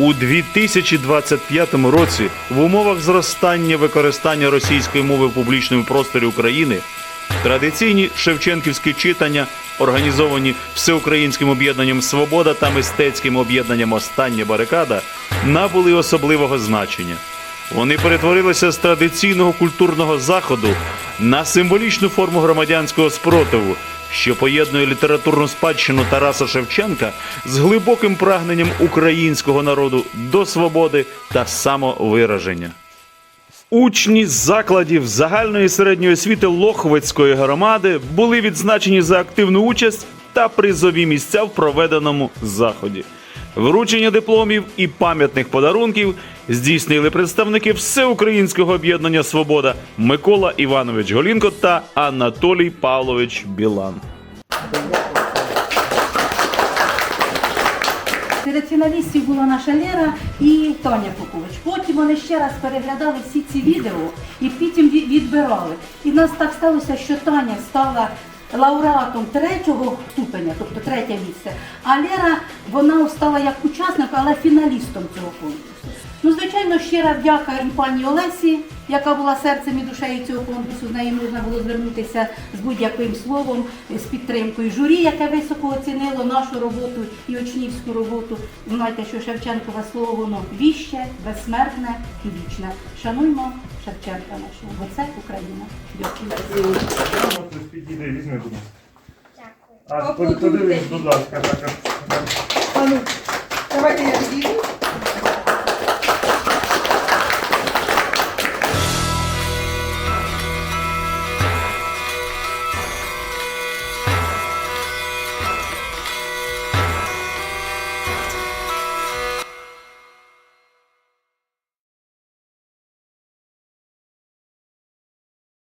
У 2025 році в умовах зростання використання російської мови в публічному просторі України традиційні шевченківські читання, організовані всеукраїнським об'єднанням Свобода та мистецьким об'єднанням Остання барикада, набули особливого значення. Вони перетворилися з традиційного культурного заходу на символічну форму громадянського спротиву, що поєднує літературну спадщину Тараса Шевченка з глибоким прагненням українського народу до свободи та самовираження. Учні закладів загальної середньої освіти Лохвицької громади були відзначені за активну участь та призові місця в проведеному заході. Вручення дипломів і пам'ятних подарунків здійснили представники Всеукраїнського об'єднання Свобода Микола Іванович Голінко та Анатолій Павлович Білан. Серед фіналістів була наша Лера і Таня Попович. Потім вони ще раз переглядали всі ці відео і потім відбирали. І в нас так сталося, що Таня стала лауреатом третього ступеня, тобто третє місце. А Лера вона стала як учасник, але фіналістом цього конкурсу. Ну, звичайно, щира вдяка і пані Олесі, яка була серцем і душею цього конкурсу. З нею можна було звернутися з будь-яким словом, з підтримкою журі, яке високо оцінило нашу роботу і учнівську роботу. Знаєте, що Шевченкове слово воно віще, безсмертне і вічне. Шануймо Шевченка нашого, бо це Україна. Дякую. Візьми, будь ласка. А, подивись, будь ласка, так. А ну, давайте я відійду.